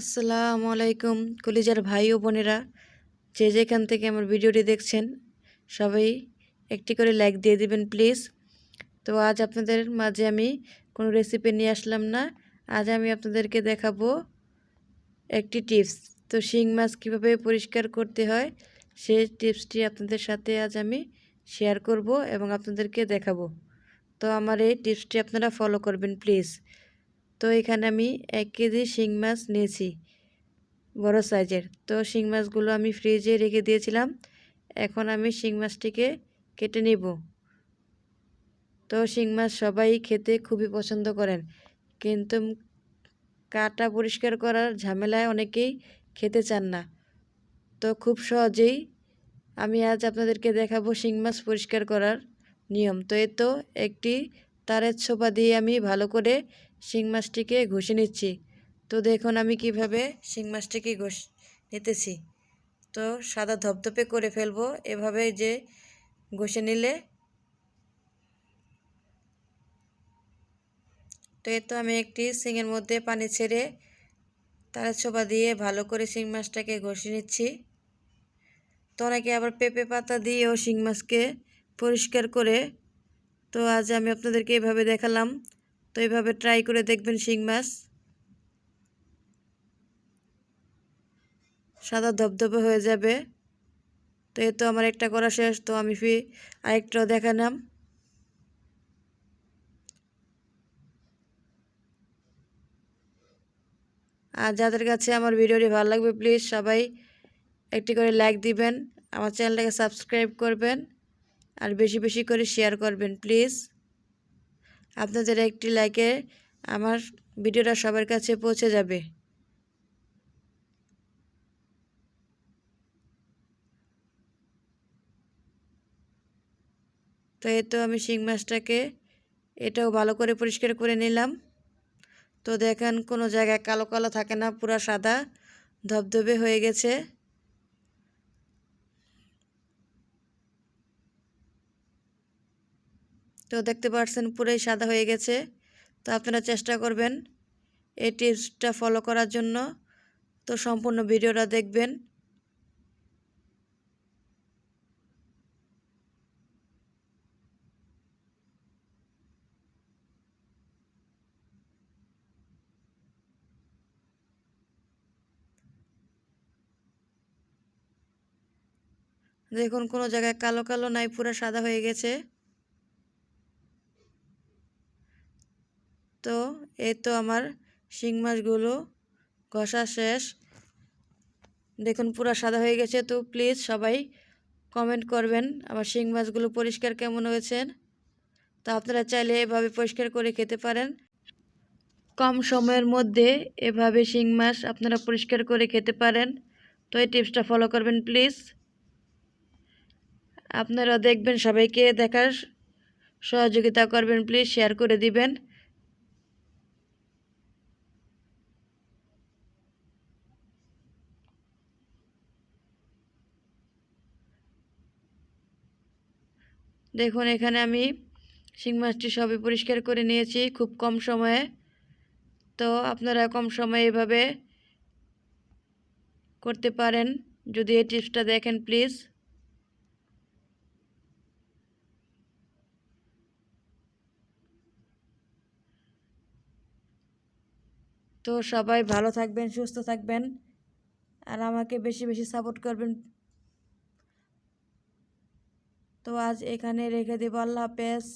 আসসালামু আলাইকুম কলিজার ভাই ও বোনেরা। যে যেখান থেকে আমার ভিডিওটি দেখছেন, সবাই একটি করে লাইক দিয়ে দিবেন প্লিজ তো আজ আপনাদের মাঝে আমি কোনো রেসিপি নিয়ে আসলাম না। আজ আমি আপনাদেরকে দেখাবো একটি টিপস তো শিং মাছ কীভাবে পরিষ্কার করতে হয় সেই টিপসটি আপনাদের সাথে আজ আমি শেয়ার করব এবং আপনাদেরকে দেখাবো। তো আমার এই টিপসটি আপনারা ফলো করবেন প্লিজ তো এখানে আমি এক কেজি শিং মাছ নিয়েছি, বড় সাইজের। তো শিং মাছগুলো আমি ফ্রিজে রেখে দিয়েছিলাম। এখন আমি শিং মাছটিকে কেটে নেব। তো শিং মাছ সবাই খেতে খুবই পছন্দ করেন, কিন্তু কাটা পরিষ্কার করার ঝামেলায় অনেকেই খেতে চান না। তো খুব সহজেই আমি আজ আপনাদেরকে দেখাবো শিং মাছ পরিষ্কার করার নিয়ম। তো এ তো একটি তারের ছোপা দিয়ে আমি ভালো করে শিং মাছটিকে ঘষে নিচ্ছি। তো দেখুন আমি কীভাবে শিং মাছটিকে ঘষ, নিতেছি। তো সাদা ধপধপে করে ফেলব। এভাবে যে ঘষে নিলে তো এ তো আমি একটি শিঙের মধ্যে পানি ছেড়ে তার ছোপা দিয়ে ভালো করে শিং মাছটাকে ঘষে নিচ্ছি। তো অনেকে আবার পেঁপে পাতা দিয়েও শিং মাছকে পরিষ্কার করে তো আজ আমি আপনাদেরকে এভাবে দেখালাম। তো এভাবে ট্রাই করে দেখবেন শিং মাছ। সাদা ধবধবে হয়ে যাবে। তো এ তো আমার একটা করা শেষ। তো আমি ফি আরেকটাও দেখালাম। আর যাদের কাছে আমার ভিডিওটি ভালো লাগবে প্লিজ সবাই একটি করে লাইক দিবেন। আমার চ্যানেলটাকে সাবস্ক্রাইব করবেন। আর বেশি বেশি করে শেয়ার করবেন প্লিজ আপনাদের একটি লাইকে আমার ভিডিওটা সবার কাছে পৌঁছে যাবে। তো এই তো আমি শিং মাছটাকে এটাও ভালো করে পরিষ্কার করে নিলাম। তো দেখেন কোনো জায়গায় কালো কালো থাকে না, পুরা সাদা, ধবধবে হয়ে গেছে। তো দেখতে পাচ্ছেন পুরোই সাদা হয়ে গেছে। তো আপনারা চেষ্টা করবেন এই টিপসটা ফলো করার জন্য। তো সম্পূর্ণ ভিডিওটা দেখবেন। দেখুন কোনো জায়গায় কালো কালো নাই, পুরো সাদা হয়ে গেছে। তো এই তো আমার শিং মাছগুলো ঘষা শেষ। দেখুন পুরো সাদা হয়ে গেছে, তো প্লিজ সবাই কমেন্ট করবেন আমার শিং মাছগুলো পরিষ্কার কেমন হয়েছে। তো আপনারা চাইলে এভাবে পরিষ্কার করে খেতে পারেন। কম সময়ের মধ্যে এভাবে শিং মাছ আপনারা পরিষ্কার করে খেতে পারেন। তো এই টিপসটা ফলো করবেন প্লিজ আপনারা দেখবেন সবাইকে দেখার সহযোগিতা করবেন প্লিজ শেয়ার করে দিবেন। দেখুন, এখানে আমি শিং মাছটি সবই পরিষ্কার করে নিয়েছি খুব কম সময়ে। তো আপনারা কম সময়ে এভাবে করতে পারেন। যদি এই টিপসটা দেখেন, প্লিজ। তো সবাই ভালো থাকবেন, সুস্থ থাকবেন। আর আমাকে বেশি বেশি সাপোর্ট করবেন তো আজ এখানে রেখে দেবো। আল্লাহ হাফেজ।